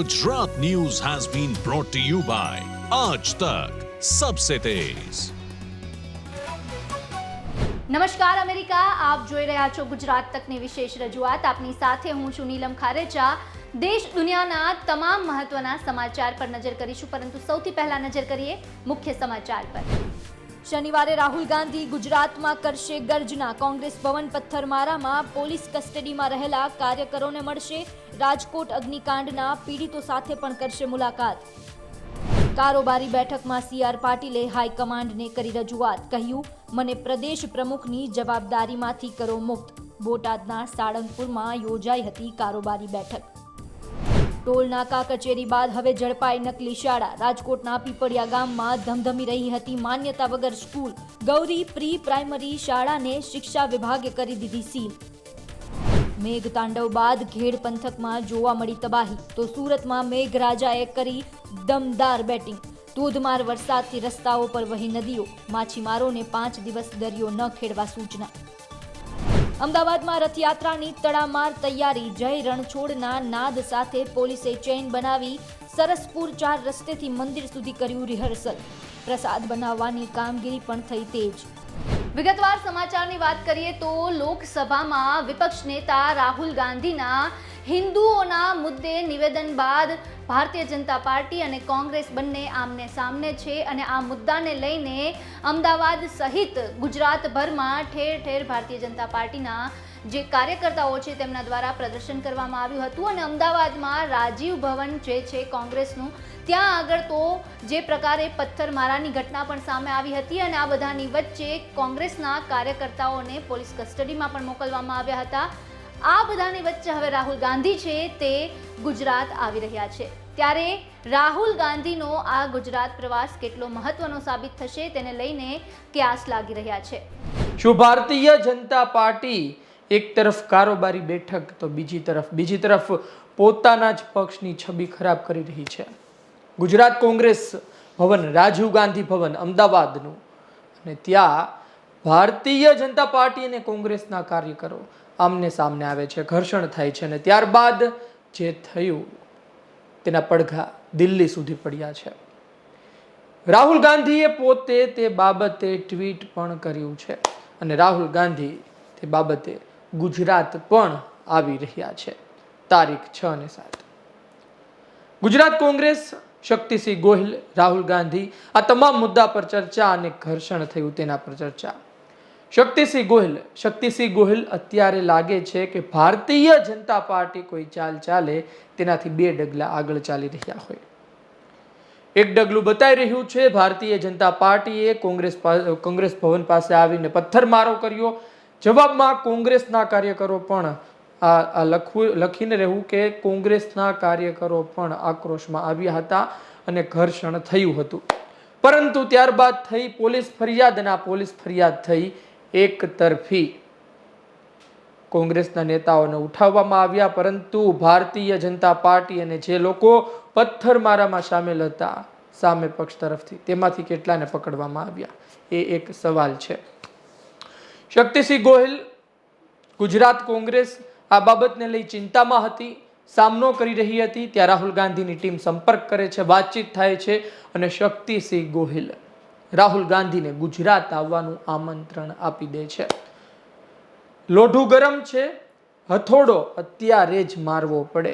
Gujarat news has been brought to you by આજ Tak Sabse Tez. નમસ્કાર, America. આપ જોઈ રહ્યા છો ગુજરાત તકની વિશેષ રજૂઆત. આપની સાથે હું છું નીલમ ખારેચા. દેશ દુનિયાના તમામ મહત્વના સમાચાર પર નજર કરીશું. પરંતુ સૌથી પહેલા નજર કરીએ મુખ્ય સમાચાર પર. શનિવારે રાહુલ ગાંધી ગુજરાતમાં કરશે ગર્જના. કોંગ્રેસ ભવન પથ્થરમારામાં પોલીસ કસ્ટડીમાં રહેલા કાર્યકરોને મળશે રાજકોટ અગ્નિકાંડના પીડિતો સાથે પણ કરશે મુલાકાત. કારોબારી બેઠકમાં સી આર પાટીલે હાઈકમાન્ડને કરી રજૂઆત. કહ્યું, મને પ્રદેશ પ્રમુખની જવાબદારીમાંથી કરો મુક્ત. બોટાદના સાળંગપુરમાં યોજાઈ હતી કારોબારી બેઠક. ટોલ નાકા કચેરી બાદ હવે ઝડપાઈ નકલી શાળા. રાજકોટના પીપળિયા ગામમાં ધમધમી રહી હતી માન્યતા વગર સ્કૂલ. ગૌરી પ્રી પ્રાઇમરી શાળાને શિક્ષા વિભાગે કરી દીધી સીલ. મેઘતાંડવ બાદ ઘેડ પંથકમાં જોવા મળી તબાહી. તો સુરતમાં મેઘરાજાએ કરી દમદાર બેટિંગ. ધોધમાર વરસાદથી રસ્તાઓ પર વહી નદીઓ. માછીમારોને પાંચ દિવસ દરિયો ન ખેડવા સૂચના. અમદાવાદમાં રથયાત્રાની તડામાર તૈયારી, જય રણછોડના નાદ સાથે પોલીસે ચેઇન બનાવી સરસપુર ચાર રસ્તેથી મંદિર સુધી કર્યું રિહર્સલ. પ્રસાદ બનાવવાની કામગીરી પણ થઈ તેજ. વિગતવાર સમાચારની વાત કરીએ તો લોકસભામાં વિપક્ષ નેતા રાહુલ ગાંધીના હિન્દુઓના મુદ્દે નિવેદન બાદ ભારતીય જનતા પાર્ટી અને કોંગ્રેસ બંને આમને સામને છે અને આ મુદ્દાને લઈને અમદાવાદ સહિત ગુજરાતભરમાં ઠેર ઠેર ભારતીય જનતા પાર્ટીના જે કાર્યકર્તાઓ છે તેમના દ્વારા પ્રદર્શન કરવામાં આવ્યું હતું અને અમદાવાદમાં રાજીવ ભવન જે છે કોંગ્રેસનું, ત્યાં આગળ તો જે પ્રકારે પથ્થરમારાની ઘટના પણ સામે આવી હતી અને આ બધાની વચ્ચે કોંગ્રેસના કાર્યકર્તાઓને પોલીસ કસ્ટડીમાં પણ મોકલવામાં આવ્યા હતા. આ બધાની વચ્ચે હવે રાહુલ ગાંધી છે તે ગુજરાત આવી રહ્યા છે. ત્યારે રાહુલ ગાંધીનો આ ગુજરાત પ્રવાસ કેટલો મહત્વનો સાબિત થશે તેને લઈને ક્યાસ લાગી રહ્યા છે. શું ભારતીય જનતા પાર્ટી એક તરફ કારોબારી બેઠક તો બીજી તરફ બીજી તરફ પોતાના જ પક્ષની છબી ખરાબ કરી રહી છે. ગુજરાત કોંગ્રેસ ભવન, રાજીવ ગાંધી ભવન, અમદાવાદનું. અને ત્યાં ભારતીય જનતા પાર્ટી અને કોંગ્રેસના કાર્યકરો આમને સામને આવે છે, ઘર્ષણ થાય છે અને ત્યારબાદ જે થયું તેના પડઘા દિલ્હી સુધી પડ્યા છે. રાહુલ ગાંધીએ પોતે તે બાબતે ટ્વીટ પણ કર્યું છે અને રાહુલ ગાંધી તે બાબતે ગુજરાત પણ આવી રહ્યા છે. તારીખ છ અને સાત. ગુજરાત કોંગ્રેસ શક્તિસિંહ ગોહિલ, રાહુલ ગાંધી આ તમામ મુદ્દા પર ચર્ચા અને ઘર્ષણ થયું તેના પર ચર્ચા. શક્તિસિંહ ગોહિલ શક્તિસિંહ ગોહિલ અત્યારે લાગે છે કે ભારતીય જનતા પાર્ટી કોઈ ચાલ ચાલે, તેનાથી બે ડગલા આગળ ચાલી રહ્યા હોય. એક ડગલું બતાવી રહ્યું છે, ભારતીય જનતા પાર્ટીએ કોંગ્રેસ કોંગ્રેસ ભવન પાસે આવીને પથ્થરમારો કર્યો. જવાબમાં કોંગ્રેસના કાર્યકરો પણ આ આ લખવું, લખીને રહેવું કે કોંગ્રેસના કાર્યકરો પણ આક્રોશમાં આવ્યા હતા અને ઘર્ષણ થયું હતું. પરંતુ ત્યારબાદ થઈ પોલીસ ફરિયાદ અને આ પોલીસ ફરિયાદ થઈ એક તરફી કોંગ્રેસના નેતાઓને ઉઠાવવામાં આવ્યા, પરંતુ ભારતીય જનતા પાર્ટી અને જે લોકો પથ્થરમારામાં સામેલ હતા, સામે પક્ષ તરફથી, તેમાંથી કેટલાને પકડવામાં આવ્યા? એ એક સવાલ છે. શક્તિસિંહ ગોહિલ, ગુજરાત કોંગ્રેસ, આ બાબતને લઈ ચિંતામાં હતી, સામનો કરી રહી હતી, ત્યાં રાહુલ ગાંધીની ટીમ સંપર્ક કરે છે, વાતચીત થાય છે અને શક્તિસિંહ ગોહિલ રાહુલ ગાંધીને ગુજરાત આવવાનું આમંત્રણ આપી દે છે. લોઢું ગરમ છે, હથોડો અત્યારે જ મારવો પડે.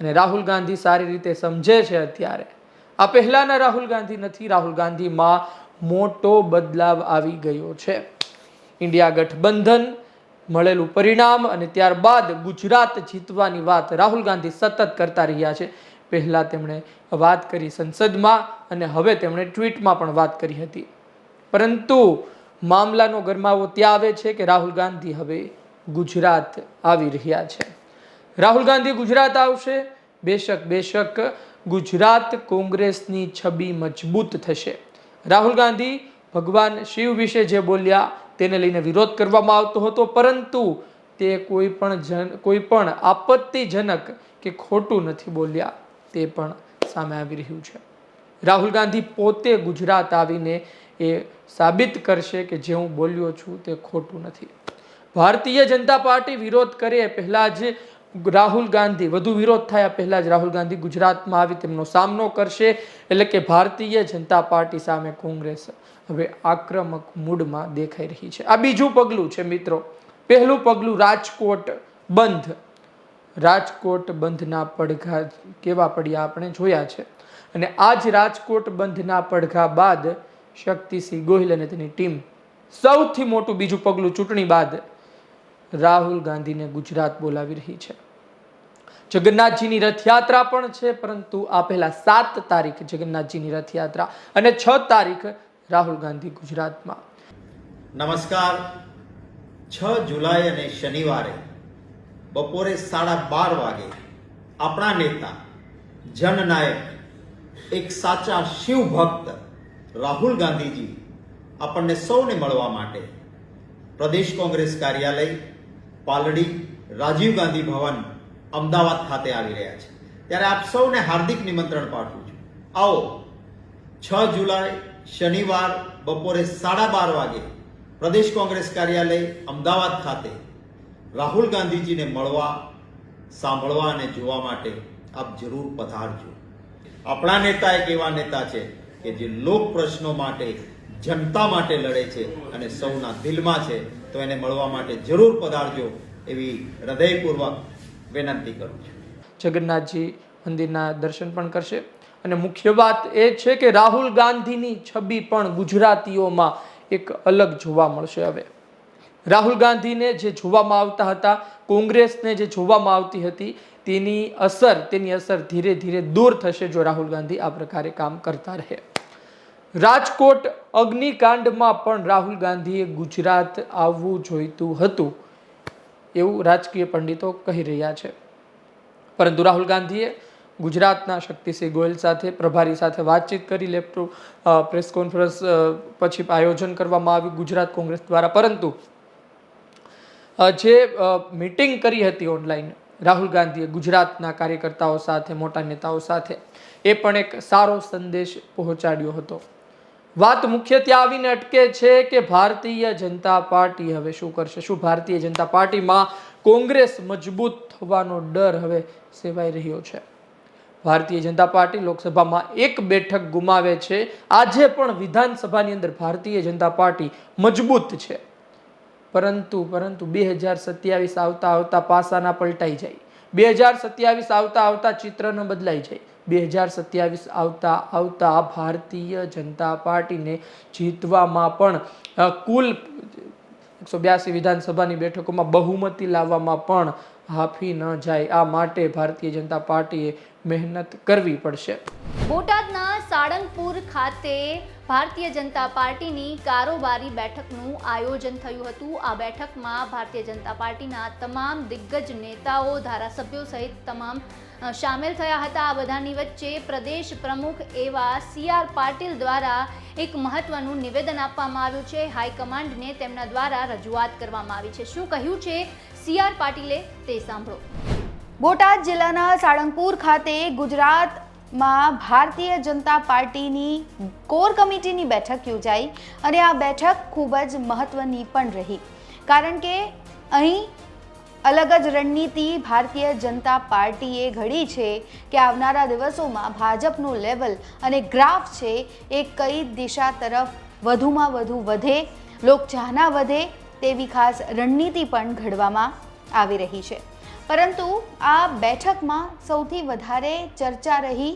અને રાહુલ ગાંધી સારી રીતે સમજે છે અત્યારે. આ પહેલાના રાહુલ ગાંધી નથી, રાહુલ ગાંધીમાં મોટો બદલાવ આવી ગયો છે. ઇન્ડિયા ગઠબંધન મળેલું પરિણામ અને ત્યારબાદ ગુજરાત જીતવાની વાત રાહુલ ગાંધી સતત કરતા રહ્યા છે. પહેલા તેમણે વાત કરી સંસદમાં અને હવે તેમણે ટ્વીટમાં પણ વાત કરી હતી. પરંતુ મામલાનો ગરમાવો ત્યાં આવે છે કે રાહુલ ગાંધી હવે ગુજરાત આવી રહ્યા છે. રાહુલ ગાંધી ગુજરાત આવશે? બેશક બેશક ગુજરાત કોંગ્રેસની છબી મજબૂત થશે. રાહુલ ગાંધી ભગવાન શિવ વિશે જે બોલ્યા તેને લઈને વિરોધ કરવામાં આવતો હતો, પરંતુ તે કોઈ પણ જન, કોઈ પણ આપત્તિજનક કે ખોટું નથી બોલ્યા. તે પણ સામે આવી રહ્યું છે. રાહુલ ગાંધી પોતે ગુજરાત આવીને એ સાબિત કરશે કે જે હું બોલ્યો છું તે ખોટું નથી. ભારતીય જનતા પાર્ટી વિરોધ કરે પહેલાં જ રાહુલ ગાંધી, વધુ વિરોધ થયા પહેલાં જ રાહુલ ગાંધી ગુજરાતમાં આવી તેમનો સામનો કરશે. એટલે કે ભારતીય જનતા પાર્ટી સામે કોંગ્રેસ હવે આક્રમક મૂડમાં દેખાઈ રહી છે. આ બીજું પગલું છે મિત્રો. પહેલું પગલું રાજકોટ બંધ. રાજકોટ બંધના પડઘા કેવા પડ્યા આપણે જોયા છે. અને આ જ રાજકોટ બંધના પડઘા બાદ શક્તિસિંહ ગોહિલ અને તેની ટીમ સૌથી મોટું બીજું પગલું ચૂંટણી બાદ રાહુલ ગાંધીને ગુજરાત બોલાવી રહી છે. જગન્નાથજીની રથયાત્રા પણ છે, પરંતુ આ પહેલા સાત તારીખ જગન્નાથજીની રથયાત્રા અને છ તારીખ રાહુલ ગાંધી ગુજરાતમાં. નમસ્કાર. છ જુલાઈ અને શનિવારે બપોરે સાડા બાર વાગે આપણા નેતા, જનનાયક, એક સાચા શિવ ભક્ત રાહુલ ગાંધીજી આપણને સૌને મળવા માટે પ્રદેશ કોંગ્રેસ કાર્યાલય, પાલડી, રાજીવ ગાંધી ભવન, અમદાવાદ ખાતે આવી રહ્યા છે. ત્યારે આપ સૌને હાર્દિક નિમંત્રણ પાઠવું છું. આવો. છ જુલાઈ, શનિવાર બપોરે સાડા બાર વાગે પ્રદેશ કોંગ્રેસ કાર્યાલય, અમદાવાદ ખાતે રાહુલ ગાંધીજીને મળવા, સાંભળવા અને જોવા માટે આપ જરૂર પધારજો. આપણા નેતા એક એવા નેતા છે કે જે લોક પ્રશ્નો માટે, જનતા માટે લડે છે અને સૌના દિલમાં છે, તો એને મળવા માટે જરૂર પધારજો એવી હૃદયપૂર્વક વિનંતી કરું છું. જગન્નાથજી મંદિરના દર્શન પણ કરશે. અને મુખ્ય વાત એ છે કે રાહુલ ગાંધીની છબી પણ ગુજરાતીઓમાં એક અલગ જોવા મળશે હવે. રાહુલ ગાંધીને જે જોવામાં આવતા હતા, કોંગ્રેસને જે જોવામાં આવતી હતી, તેની અસર તેની અસર ધીરે ધીરે દૂર થશે જો રાહુલ ગાંધી આ પ્રકારે કામ કરતા રહે. રાજકોટ અગ્નિકાંડમાં પણ રાહુલ ગાંધીએ ગુજરાત આવવું જોઈતું હતું એવું રાજકીય પંડિતો કહી રહ્યા છે. પરંતુ રાહુલ ગાંધીએ ગુજરાતના શક્તિસિંહ ગોયલ સાથે, પ્રભારી સાથે વાતચીત કરી, લેપટોપ પ્રેસ કોન્ફરન્સ પછી આયોજન કરવામાં આવ્યું ગુજરાત કોંગ્રેસ દ્વારા. પરંતુ જે મીટિંગ કરી હતી ઓનલાઈન રાહુલ ગાંધીએ ગુજરાતના કાર્યકર્તાઓ સાથે, મોટા નેતાઓ સાથે, એ પણ એક સારો સંદેશ પહોંચાડ્યો હતો. વાત મુખ્યત્વે આવીને અટકે છે કે ભારતીય જનતા પાર્ટી હવે શું કરશે? શું ભારતીય જનતા પાર્ટીમાં કોંગ્રેસ મજબૂત થવાનો ડર હવે સેવાઈ રહ્યો છે? ભારતીય જનતા પાર્ટી લોકસભામાં એક બેઠક ગુમાવે છે. આજે પણ વિધાનસભાની અંદર ભારતીય જનતા પાર્ટી મજબૂત છે. પરંતુ પરંતુ બે હજાર સત્યાવીસ આવતા આવતા પાસાના પલટાઈ જાય. બે હજાર સત્યાવીસ આવતા આવતા ચિત્રનો બદલાઈ જાય. બે હજાર સત્યાવીસ આવતા આવતા ભારતીય જનતા પાર્ટીને જીતવામાં પણ કુલ એકસો બ્યાસી વિધાનસભાની બેઠકોમાં બહુમતી લાવવામાં પણ હાફી ન જાય. આ માટે ભારતીય જનતા પાર્ટીએ મહેનત કરવી પડશે. બોટાદના સાળંગપુર ખાતે ભારતીય જનતા પાર્ટીની કારોબારી બેઠકનું આયોજન થયું હતું. આ બેઠકમાં ભારતીય જનતા પાર્ટીના તમામ દિગ્ગજ નેતાઓ, ધારાસભ્યો સહિત તમામ સામેલ થયા હતા. આ બધાની વચ્ચે પ્રદેશ પ્રમુખ એવા સી આર પાટીલ દ્વારા એક મહત્વનું નિવેદન આપવામાં આવ્યું છે. હાઈકમાન્ડને તેમના દ્વારા રજૂઆત કરવામાં આવી છે. શું કહ્યું છે સી આર પાટીલે તે સાંભળો. બોટાદ જિલ્લાના સાળંગપુર ખાતે ગુજરાતમાં ભારતીય જનતા પાર્ટીની કોર કમિટીની બેઠક યોજાઈ અને આ બેઠક ખૂબ જ મહત્વની પણ રહી. કારણ કે અહીં અલગ જ રણનીતિ ભારતીય જનતા પાર્ટીએ ઘડી છે કે આવનારા દિવસોમાં ભાજપનું લેવલ અને ગ્રાફ છે એ કઈ દિશા તરફ વધુમાં વધુ વધે, લોકચાહના વધે તેવી ખાસ રણનીતિ પણ ઘડવામાં આવી રહી છે. પરંતુ આ બેઠકમાં સૌથી વધારે ચર્ચા રહી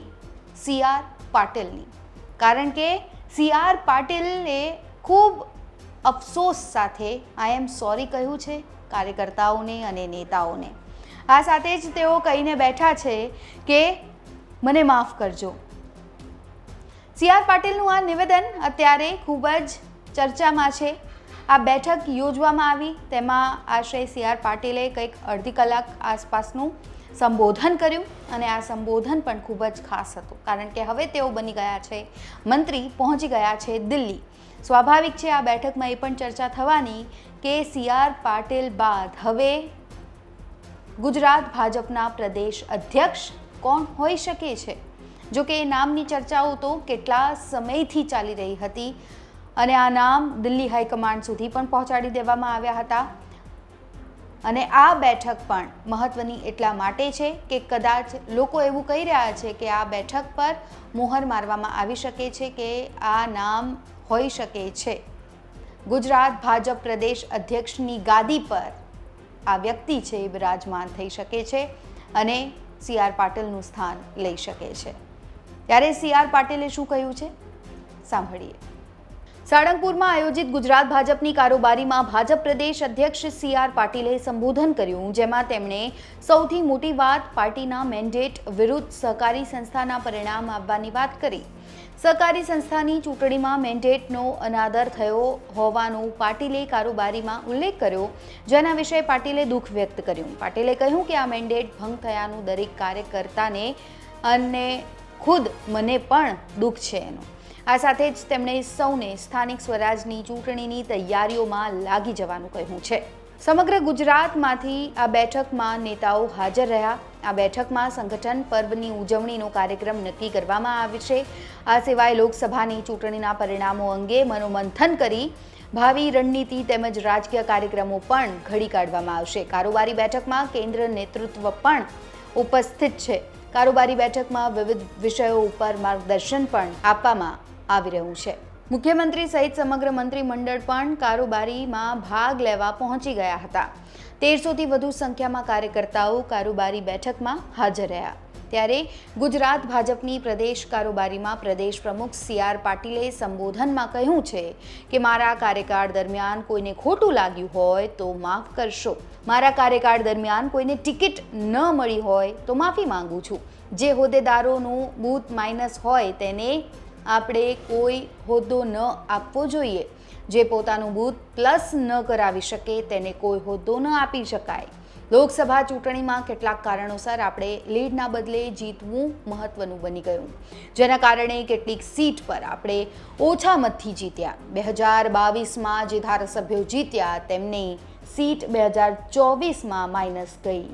સી આર પાટિલની. કારણ કે સી આર પાટિલે ખૂબ અફસોસ સાથે આઈ એમ સોરી કહ્યું છે કાર્યકર્તાઓને અને નેતાઓને. આ સાથે જ તેઓ કહીને બેઠા છે કે મને માફ કરજો. સી આર પાટિલનું આ નિવેદન અત્યારે ખૂબ જ ચર્ચામાં છે. આ બેઠક યોજવામાં આવી, તેમાં આશરે સી આર પાટીલે કંઈક અડધી કલાક આસપાસનું સંબોધન કર્યું અને આ સંબોધન પણ ખૂબ જ ખાસ હતું. કારણ કે હવે તેઓ બની ગયા છે, મંત્રી પહોંચી ગયા છે દિલ્હી. સ્વાભાવિક છે, આ બેઠકમાં એ પણ ચર્ચા થવાની કે સી આર પાટીલ બાદ હવે ગુજરાત ભાજપના પ્રદેશ અધ્યક્ષ કોણ હોઈ શકે છે? જો કે એ નામની ચર્ચાઓ તો કેટલા સમયથી ચાલી રહી હતી અને આ નામ દિલ્હી હાઈકમાન્ડ સુધી પણ પહોંચાડી દેવામાં આવ્યા હતા. અને આ બેઠક પણ મહત્વની એટલા માટે છે કે કદાચ લોકો એવું કહી રહ્યા છે કે આ બેઠક પર મોહર મારવામાં આવી શકે છે કે આ નામ હોઈ શકે છે. ગુજરાત ભાજપ પ્રદેશ અધ્યક્ષની ગાદી પર આ વ્યક્તિ છે એ બિરાજમાન થઈ શકે છે અને સી આર પાટીલનું સ્થાન લઈ શકે છે. ત્યારે સી આર પાટીલે શું કહ્યું છે? સાંભળીએ. સાળંગપુરમાં આયોજિત ગુજરાત ભાજપની કારોબારીમાં ભાજપ પ્રદેશ અધ્યક્ષ સી આર પાટીલે સંબોધન કર્યું, જેમાં તેમણે સૌથી મોટી વાત પાર્ટીના મેન્ડેટ વિરુદ્ધ સહકારી સંસ્થાના પરિણામ આપવાની વાત કરી. સહકારી સંસ્થાની ચૂંટણીમાં મેન્ડેટનો અનાદર થયો હોવાનો પાટીલે કારોબારીમાં ઉલ્લેખ કર્યો, જેના વિશે પાટીલે દુઃખ વ્યક્ત કર્યું. પાટીલે કહ્યું કે આ મેન્ડેટ ભંગ થયાનું દરેક કાર્યકર્તાને અને ખુદ મને પણ દુઃખ છે એનું. આ સાથે જ તેમણે સૌને સ્થાનિક સ્વરાજની ચૂંટણીની તૈયારીઓમાં લાગી જવાનું કહ્યું છે. સમગ્ર ગુજરાતમાંથી આ બેઠકમાં નેતાઓ હાજર રહ્યા. આ બેઠકમાં સંગઠન પર્વની ઉજવણીનો કાર્યક્રમ નક્કી કરવામાં આવે છે. આ સિવાય લોકસભાની ચૂંટણીના પરિણામો અંગે મનોમંથન કરી ભાવિ રણનીતિ તેમજ રાજકીય કાર્યક્રમો પણ ઘડી કાઢવામાં આવશે. કારોબારી બેઠકમાં કેન્દ્ર નેતૃત્વ પણ ઉપસ્થિત છે. કારોબારી બેઠકમાં વિવિધ વિષયો ઉપર માર્ગદર્શન પણ આપવામાં આવી રહ્યું છે. મુખ્યમંત્રી સહિત સમગ્ર મંત્રીમંડળ પણ કારોબારીમાં ભાગ લેવા પહોંચી ગયા હતા. તેરસોથી વધુ સંખ્યામાં કાર્યકર્તાઓ કારોબારી બેઠકમાં હાજર રહ્યા. ત્યારે ગુજરાત ભાજપની પ્રદેશ કારોબારીમાં પ્રદેશ પ્રમુખ સી આર પાટીલે સંબોધનમાં કહ્યું છે કે, મારા કાર્યકાળ દરમિયાન કોઈને ખોટું લાગ્યું હોય તો માફ કરશો. મારા કાર્યકાળ દરમિયાન કોઈને ટિકિટ ન મળી હોય તો માફી માંગુ છું. જે હોદ્દેદારોનું બૂથ માઇનસ હોય તેને આપણે કોઈ હોદ્દો ન આપવો જોઈએ. જે પોતાનું બૂથ પ્લસ ન કરાવી શકે તેને કોઈ હોદ્દો ન આપી શકાય. લોકસભા ચૂંટણીમાં કેટલાક કારણોસર આપણે લીડના બદલે જીતવું મહત્વનું બની ગયું. જેના કારણે કેટલીક સીટ પર આપણે ઓછા મતથી જીત્યા. બે હજાર બાવીસમાં જે ધારાસભ્યો જીત્યા, તેમની સીટ બે હજાર ચોવીસમાં માઇનસ ગઈ.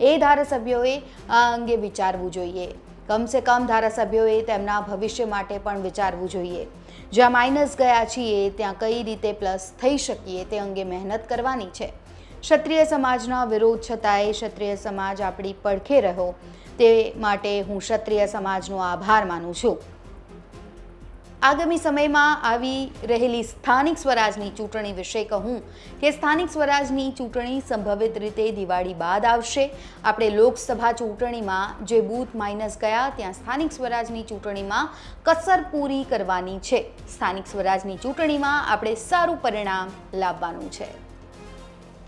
એ ધારાસભ્યોએ આ અંગે વિચારવું જોઈએ. કમસે કમ ધારાસભ્યોએ તેમના ભવિષ્ય માટે પણ વિચારવું જોઈએ. જ્યાં માઇનસ ગયા છીએ, ત્યાં કઈ રીતે પ્લસ થઈ શકીએ તે અંગે મહેનત કરવાની છે. ક્ષત્રિય સમાજના વિરોધ છતાંય ક્ષત્રિય સમાજ આપણી પડખે રહ્યો. તે માટે હું ક્ષત્રિય સમાજનો આભાર માનું છું. આગામી સમયમાં આવી રહેલી સ્થાનિક સ્વરાજની ચૂંટણી વિશે કહું કે સ્થાનિક સ્વરાજની ચૂંટણી સંભવિત રીતે દિવાળી બાદ આવશે. આપણે લોકસભા ચૂંટણીમાં જે બૂથ માઇનસ ગયા, ત્યાં સ્થાનિક સ્વરાજની ચૂંટણીમાં કસર પૂરી કરવાની છે. સ્થાનિક સ્વરાજની ચૂંટણીમાં આપણે સારું પરિણામ લાવવાનું છે.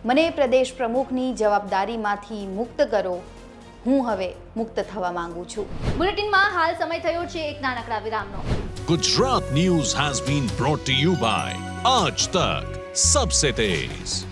મને પ્રદેશ પ્રમુખની જવાબદારીમાંથી મુક્ત કરો. હું હવે મુક્ત થવા માંગુ છું. બુલેટિનમાં હાલ સમય થયો છે એક નાનકડા વિરામનો. Gujarat News has been brought to you by Aaj Tak, Sabse Tez.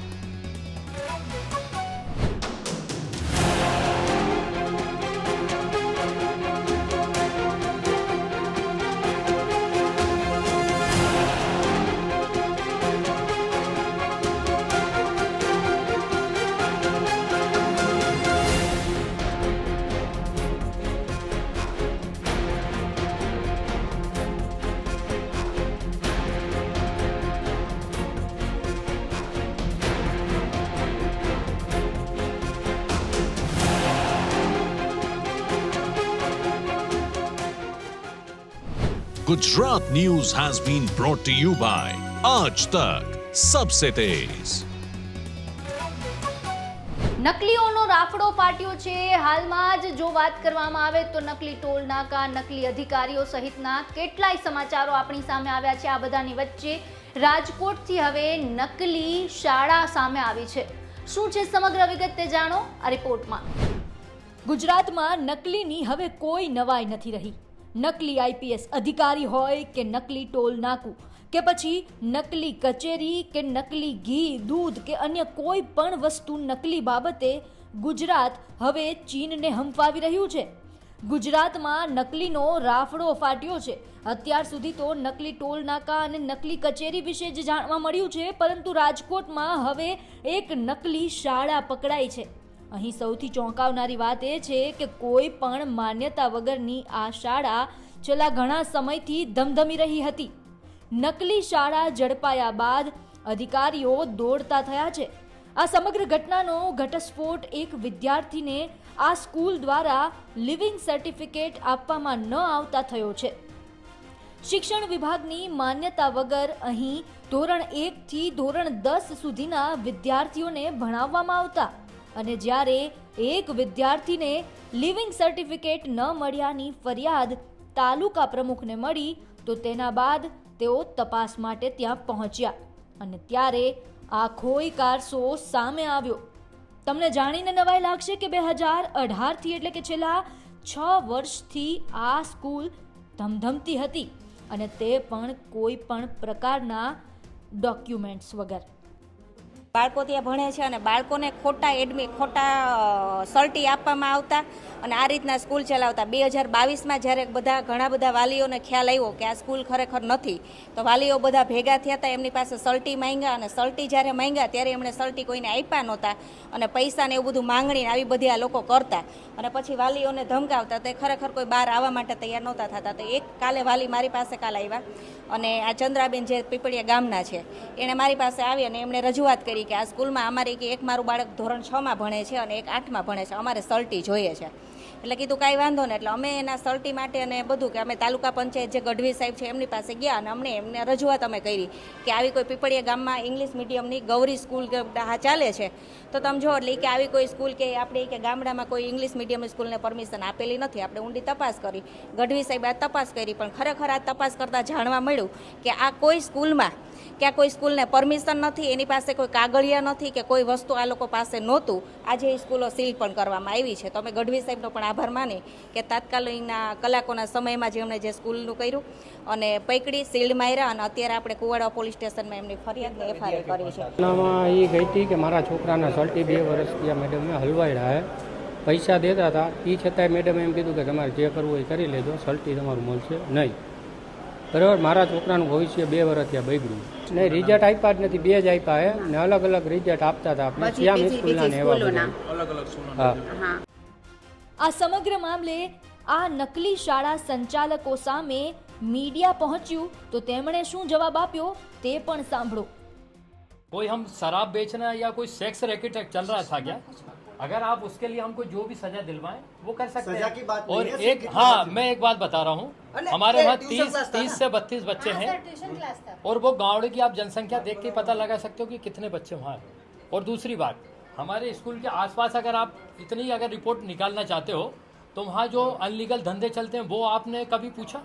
Tez. News has been brought to you by Aaj Tak Sabse Tez. નકલીઓનો રાફડો પાટ્યો છે હાલમાં જ જો વાત કરવામાં આવે તો નકલી ટોલ નાકા, નકલી અધિકારીઓ સહિતના કેટલાય સમાચારો આપણી સામે આવ્યા છે આ બધાની વચ્ચે રાજકોટથી હવે નકલી શાળા સામે આવી છે શું છે સમગ્ર વિગત તે જાણો આ રિપોર્ટમાં ગુજરાતમાં નકલીની હવે કોઈ નવાઈ નથી રહી નકલી આઈપીએસ અધિકારી હોય કે નકલી ટોલ નાકું, કે પછી નકલી કચેરી કે નકલી ઘી, દૂધ કે અન્ય કોઈ પણ વસ્તુ નકલી બાબતે ગુજરાત હવે ચીનને હંફાવી રહ્યું છે. ગુજરાતમાં નકલીનો રાફડો ફાટ્યો છે. અત્યાર સુધી તો નકલી ટોલ નાકા અને નકલી કચેરી વિશે જ જાણવા મળ્યું છે, પરંતુ રાજકોટમાં હવે એક નકલી શાળા પકડાઈ છે. અહીં સૌથી ચોંકાવનારી વાત એ છે કે કોઈ પણ માન્યતા વગરની આ શાળા છેલ્લા ઘણા સમયથી ધમધમી રહી હતી. નકલી શાળા ઝડપાયા બાદ અધિકારીઓ દોડતા થયા છે. આ સમગ્ર ઘટનાનો ઘટસ્ફોટ એક વિદ્યાર્થીને આ સ્કૂલ દ્વારા લિવિંગ સર્ટિફિકેટ આપવામાં ન આવતા થયો છે. શિક્ષણ વિભાગની માન્યતા વગર અહીં ધોરણ એકથી ધોરણ દસ સુધીના વિદ્યાર્થીઓને ભણાવવામાં આવતા અને જ્યારે એક વિદ્યાર્થીને લિવિંગ સર્ટિફિકેટ ન મળ્યાની ફરિયાદ તાલુકા પ્રમુખને મળી, તો તેના બાદ તેઓ તપાસ માટે ત્યાં પહોંચ્યા અને ત્યારે આખોય કારસો સામે આવ્યો. તમને જાણીને નવાઈ લાગશે કે બે હજાર અઢારથી એટલે કે છેલ્લા છ વર્ષથી આ સ્કૂલ ધમધમતી હતી અને તે પણ કોઈ પણ પ્રકારના ડોક્યુમેન્ટ્સ વગર. બાળકો ત્યાં ભણે છે અને બાળકોને ખોટા એડમિટ ખોટા સર્ટી આપવામાં આવતા અને આ રીતના સ્કૂલ ચલાવતા. બે હજાર બાવીસમાં જ્યારે બધા, ઘણા બધા વાલીઓને ખ્યાલ આવ્યો કે આ સ્કૂલ ખરેખર નથી, તો વાલીઓ બધા ભેગા થયા હતા, એમની પાસે સર્ટી માંગ્યા અને સર્ટી જ્યારે માંગ્યા ત્યારે એમણે સર્ટી કોઈને આપ્યા નહોતા અને પૈસાને એવું બધું માંગણીને આવી બધી આ લોકો કરતા. અને પછી વાલીઓને ધમકાવતા તે ખરેખર કોઈ બહાર આવવા માટે તૈયાર નહોતા થતા. તો એક કાલે વાલી મારી પાસે કાલ આવ્યા અને આ ચંદ્રાબેન જે પીપળિયા ગામના છે એણે મારી પાસે આવી અને એમણે રજૂઆત કરી કે આ સ્કૂલમાં અમારે કે એક મારું બાળક ધોરણ છમાં ભણે છે અને એક આઠમાં ભણે છે. અમારે સલટી જોઈએ છે. એટલે કીધું કાંઈ વાંધો નહીં. એટલે અમે એના સર્ટી માટે અને બધું કે અમે તાલુકા પંચાયત જે ગઢવી સાહેબ છે એમની પાસે ગયા અને અમને એમને રજૂઆત અમે કરી કે આવી કોઈ પીપળીયા ગામમાં ઇંગ્લિશ મીડિયમની ગૌરી સ્કૂલ હા ચાલે છે. તો તમે જો એટલે કે આવી કોઈ સ્કૂલ કે આપણે કે ગામડામાં કોઈ ઇંગ્લિશ મીડિયમ સ્કૂલને પરમિશન આપેલી નથી. આપણે ઊંડી તપાસ કરી. ગઢવી સાહેબ આ તપાસ કરી પણ ખરેખર આ તપાસ કરતાં જાણવા મળ્યું કે આ કોઈ સ્કૂલમાં કે આ કોઈ સ્કૂલને પરમિશન નથી એની પાસે કોઈ કાગળિયા નથી કે કોઈ વસ્તુ આ લોકો પાસે નહોતું આજે એ સ્કૂલો સીલ પણ કરવામાં આવી છે. તો અમે ગઢવી સાહેબનો પણ આભાર માની કે તાત્કાલિકના કલાકોના સમયમાં જે એમણે જે સ્કૂલનું કર્યું અને પૈકડી સીલ્ડ માર્યા અને અત્યારે આપણે કુવાડા પોલીસ સ્ટેશનમાં એમની ફરિયાદને એફઆઈઆર કરી છે. ઘટનામાં એ ગઈ હતી કે મારા છોકરાના સર્ટી બે વર્ષ ત્યાં મેડમે હલવાડ્યા હે. પૈસા દેતા હતા. એ છતાંય મેડમે એમ કીધું કે તમારે જે કરવું હોય એ કરી લેજો સલ્ટી તમારું મળશે નહીં. બરાબર મારા છોકરાનું ભવિષ્ય બે વર્ષ ત્યાં બગડ્યું નહીં રિઝલ્ટ આપ્યા જ નથી બે જ આપ્યા હે ને અલગ અલગ રિઝલ્ટ આપતા હતા આપણે શ્યામ સ્કૂલના ને એવા બધા હા આ સમગ્ર મામલે આ નકલી શાળા સંચાલકો સામે મીડિયા પહોંચ્યું તો તેમણે શું જવાબ આપ્યો તે પણ સાંભળો कोई हम शराब बेचना या कोई सेक्स रैकेट चल रहा था क्या अगर आप उसके लिए हमको जो भी सजा दिलवाएँ वो कर सकते सजा हैं। की बात और नहीं है, एक हाँ मैं एक बात बता रहा हूँ। हमारे वहाँ तीस तीस से बत्तीस बच्चे हैं और वो गाँव की आप जनसंख्या देख के पता लगा सकते हो कि कितने बच्चे वहाँ हैं। और दूसरी बात हमारे स्कूल के आसपास अगर आप इतनी अगर रिपोर्ट निकालना चाहते हो तो वहाँ जो अनलीगल धंधे चलते हैं वो आपने कभी पूछा?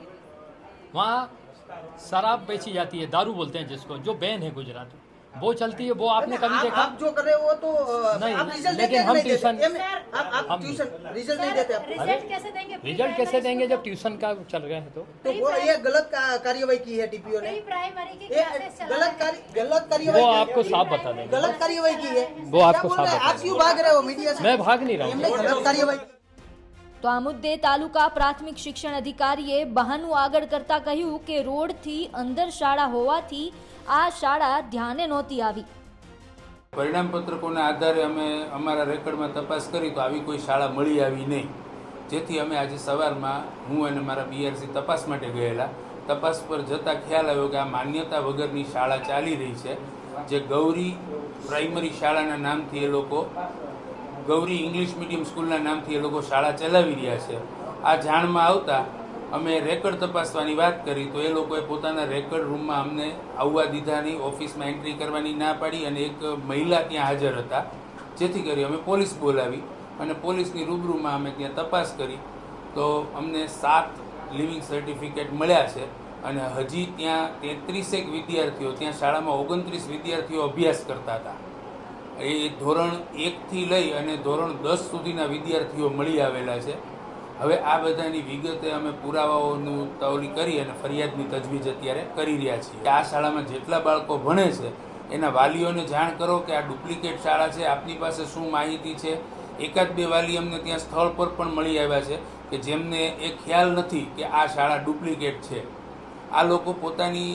वहाँ शराब बेची जाती है दारू बोलते हैं जिसको जो बैन है गुजरात में। वो चलती है वो आपने कभी देखा आप जो कर रहे हो तो अ, नहीं, आप रिजल्ट लेकिन देते हैं हम कि नहीं देते? ट्यूशन- ये मैं- आप आप हम- ट्यूशन रिजल्ट नहीं देते आप अरे रिजल्ट कैसे देंगे जब ट्यूशन का चल रहे हैं तो तो वो ये गलत का- कार्यवाही की है टीपीओ ने ये गलत कार्य गलत वो कार्यवाही की है। आपको साफ बता देंगे गलत कार्यवाही की है वो आपको क्या बोल रहे साफ हैं? आप बता क्यों भाग रहे हो मीडिया से मैं भाग नहीं रहा हमने हूँ गलत कार्यवाही की। તો આ મુદ્દે તાલુકા પ્રાથમિક શિક્ષણ અધિકારીએ બહાનું આગળ કરતા કહ્યું કે રોડથી અંદર શાળા હોવાથી આ શાળા ધ્યાને નહોતી આવી. પરિણામ પત્રકોના આધારે અમે અમારા રેકર્ડમાં તપાસ કરી તો આવી કોઈ શાળા મળી આવી નહીં. જેથી અમે આજે સવારમાં હું અને મારા બીઆરસી તપાસ માટે ગયેલા. તપાસ પર જતાં ખ્યાલ આવ્યો કે આ માન્યતા વગરની શાળા ચાલી રહી છે, જે ગૌરી પ્રાઇમરી શાળાના નામથી એ લોકો, ગૌરી ઇંગ્લિશ મીડિયમ સ્કૂલના નામથી એ લોકો શાળા ચલાવી રહ્યા છે. આ જાણમાં આવતા અમે રેકર્ડ તપાસવાની વાત કરી તો એ લોકોએ પોતાના રેકર્ડ રૂમમાં અમને આવવા દીધા નહીં, ઓફિસમાં એન્ટ્રી કરવાની ના પાડી અને એક મહિલા ત્યાં હાજર હતા. જેથી કરી અમે પોલીસ બોલાવી અને પોલીસની રૂબરૂમાં અમે ત્યાં તપાસ કરી તો અમને સાત લિવિંગ સર્ટિફિકેટ મળ્યા છે અને હજી ત્યાં તેત્રીસેક વિદ્યાર્થીઓ, ત્યાં શાળામાં ઓગણત્રીસ વિદ્યાર્થીઓ અભ્યાસ કરતા હતા. એ ધોરણ એકથી લઈ અને ધોરણ દસ સુધીના વિદ્યાર્થીઓ મળી આવેલા છે. હવે આ બધાની વિગતે અમે પુરાવાઓનું તવલી કરી અને ફરિયાદની તજવીજ અત્યારે કરી રહ્યા છીએ. આ શાળામાં જેટલા બાળકો ભણે છે, એના વાલીઓને જાણ કરો કે આ ડુપ્લિકેટ શાળા છે, આપની પાસે શું માહિતી છે? એકાદ બે વાલી અમને ત્યાં સ્થળ પર પણ મળી આવ્યા છે કે જેમને એ ખ્યાલ નથી કે આ શાળા ડુપ્લિકેટ છે. આ લોકો પોતાની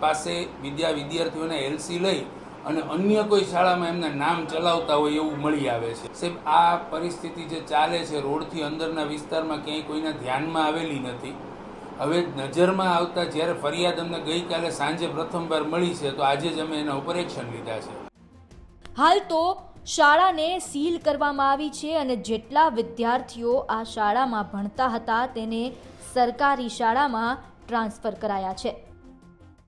પાસે વિદ્યા વિદ્યાર્થીઓના એલસી લઈ અને અન્ય કોઈ શાળામાં એમના નામ ચલાવતા હોય એવું મળી આવે છે. સાહેબ, આ પરિસ્થિતિ જે ચાલે છે રોડથી અંદરના વિસ્તારમાં ક્યાંય કોઈના ધ્યાનમાં આવેલી નથી. હવે નજરમાં આવતા જ્યારે ફરિયાદ અમને ગઈકાલે સાંજે પ્રથમવાર મળી છે, તો આજે જ અમે એના ઉપર એક્શન લીધા છે. હાલ તો શાળાને સીલ કરવામાં આવી છે અને જેટલા વિદ્યાર્થીઓ આ શાળામાં ભણતા હતા તેને સરકારી શાળામાં ટ્રાન્સફર કરાયા છે.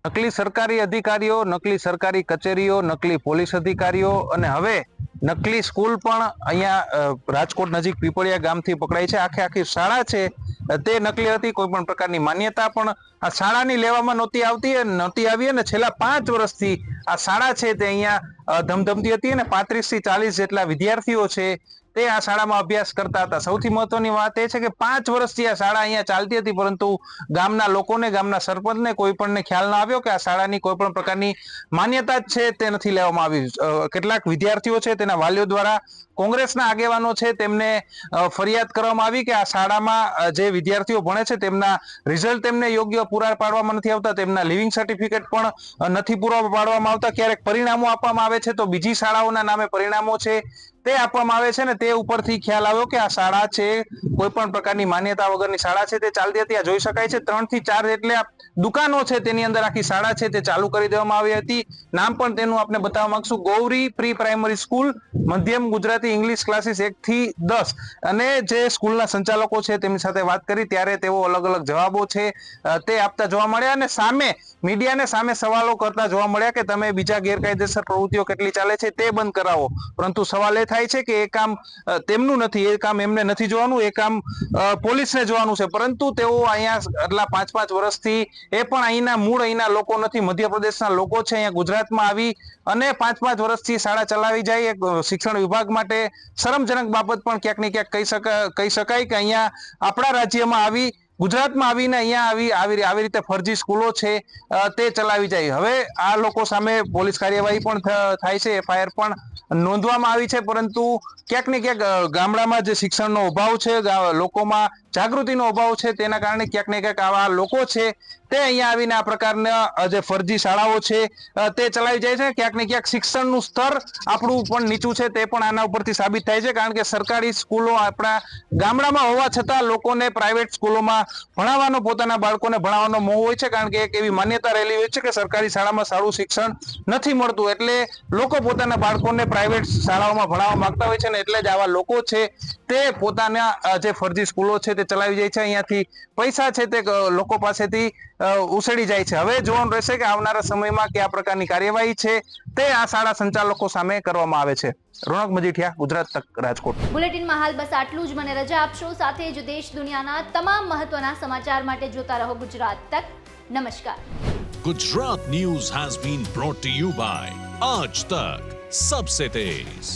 નકલી સરકારી અધિકારીઓ, નકલી સરકારી કચેરીઓ, નકલી પોલીસ અધિકારીઓ અને હવે નકલી સ્કૂલ પણ અહીંયા રાજકોટ નજીક પીપળિયા ગામથી પકડાઈ છે. આખે આખી શાળા છે. તે નકલી હતી. કોઈ પણ પ્રકારની માન્યતા પણ આ શાળાની લેવામાં નહોતી આવતી નહોતી આવી અને છેલ્લા પાંચ વર્ષથી આ શાળા છે તે અહીંયા ધમધમતી હતી અને પાંત્રીસથી ચાલીસ જેટલા વિદ્યાર્થીઓ છે. તે આ શાળામાં અભ્યાસ કરતા હતા. સૌથી મહત્વની વાત એ છે કે પાંચ વર્ષથી આ શાળા અહીંયા ચાલતી હતી, પરંતુ ગામના લોકોને, ગામના સરપંચને કોઈ પણને ખ્યાલ ના આવ્યો કે આ શાળાની કોઈ પણ પ્રકારની માન્યતા છે તે નથી લેવામાં આવી. કેટલાક વિદ્યાર્થીઓ છે તેના વાલીઓ દ્વારા કોંગ્રેસના આગેવાનો છે, તેમને ફરિયાદ કરવામાં આવી કે આ શાળામાં જે વિદ્યાર્થીઓ ભણે છે, તેમના રિઝલ્ટ તેમને યોગ્ય પૂરા પાડવામાં નથી આવતા, તેમના લિવિંગ સર્ટિફિકેટ પણ નથી પૂરા પાડવામાં આવતા, ક્યારેક પરિણામો આપવામાં આવે છે, તો બીજી શાળાઓના નામે પરિણામો છે, તે આપવામાં આવે છે ને તે ઉપરથી ખ્યાલ આવ્યો કે આ શાળા છે, કોઈ પણ પ્રકારની માન્યતા વગરની શાળા છે, તે ચાલતી હતી, આ જોઈ શકાય છે, ત્રણથી ચાર એટલે દુકાનો છે, તેની અંદર આખી શાળા છે, તે ચાલુ કરી દેવામાં આવી હતી. નામ પણ તેનું આપણે બતાવવા માંગશું. ગૌરી પ્રી પ્રાઇમરી સ્કૂલ, મધ્યમ ગુજરાતી ઇંગ્લિશ ક્લાસીસ એક થી દસ. અને જે સ્કૂલના સંચાલકો છે, તેમની સાથે વાત કરી, ત્યારે તેઓ અલગ અલગ જવાબો છે તે આપતા જોવા મળ્યા અને સામે મીડિયાને સામે સવાલો કરતા જોવા મળ્યા કે તમે બીજા ગેરકાયદેસર પ્રવૃત્તિઓ કેટલી ચાલે છે તે બંધ કરાવો. પરંતુ સવાલ એ થાય છે કે એ કામ તેમનું નથી, એ કામ એમને નથી જોવાનું, એ કામ પોલીસને જોવાનું છે. પરંતુ તેઓ અહીંયા આટલા પાંચ પાંચ વર્ષથી એ પણ અહીંના મૂળ અહીંના લોકો નથી, મધ્યપ્રદેશના લોકો છે, અહીંયા ગુજરાતમાં આવી અને પાંચ પાંચ વર્ષથી શાળા ચલાવી જાય, એક શિક્ષણ વિભાગ માટે શરમજનક બાબત પણ ક્યાંક ને ક્યાંક કહી શકાય કહી શકાય કે અહીંયા આપણા રાજ્યમાં આવી ગુજરાતમાં આવીને અહીંયા આવી આવી આવી રીતે ફરજી સ્કૂલો છે તે ચલાવી જાય. હવે આ લોકો સામે પોલીસ કાર્યવાહી પણ થાય છે, એફઆઈઆર પણ નોંધવામાં આવી છે, પરંતુ ક્યાંક ને ક્યાંક ગામડામાં જે શિક્ષણનો અભાવ છે લોકોમાં જાગૃતિનો અભાવ છે, તેના કારણે ક્યાંક ને ક્યાંક આવા લોકો છે, તે અહીંયા આવીને આ પ્રકારના જે ફરજી શાળાઓ છે તે ચલાવી જાય છે. ક્યાંક ને ક્યાંક શિક્ષણનું સ્તર આપણું પણ નીચું છે, તે પણ આના ઉપરથી સાબિત થાય છે, કારણ કે સરકારી સ્કૂલો આપણા ગામડામાં હોવા છતાં લોકોને પ્રાઇવેટ સ્કૂલોમાં ભણાવવાનો, પોતાના બાળકોને ભણાવવાનો મોહ હોય છે, કારણ કે એક એવી માન્યતા રહેલી હોય છે કે સરકારી શાળામાં સારું શિક્ષણ નથી મળતું. એટલે લોકો પોતાના બાળકોને પ્રાઇવેટ શાળાઓમાં ભણાવવા માંગતા હોય છે ને, એટલે જ આવા લોકો છે, તે પોતાના જે ફરજી સ્કૂલો છે તે ચલાવી જાય છે અહીંયાથી. પૈસા છે તે લોકો પાસેથી ઉછળી જાય છે. હવે જોવાનું રહેશે કે આવનારા સમયમાં કયા પ્રકારની કાર્યવાહી છે તે આ શાળા સંચાલકો સામે કરવામાં આવે છે. રોનક મજીઠિયા ગુજરાત તક રાજકોટ. બુલેટિનમાં હાલ બસ આટલું જ. મને રજા આપશો. સાથે જ દેશ દુનિયાના તમામ મહત્વના સમાચાર માટે જોતા રહો ગુજરાત તક. નમસ્કાર. Gujarat news has been brought to you by Aaj Tak. Sabse Tez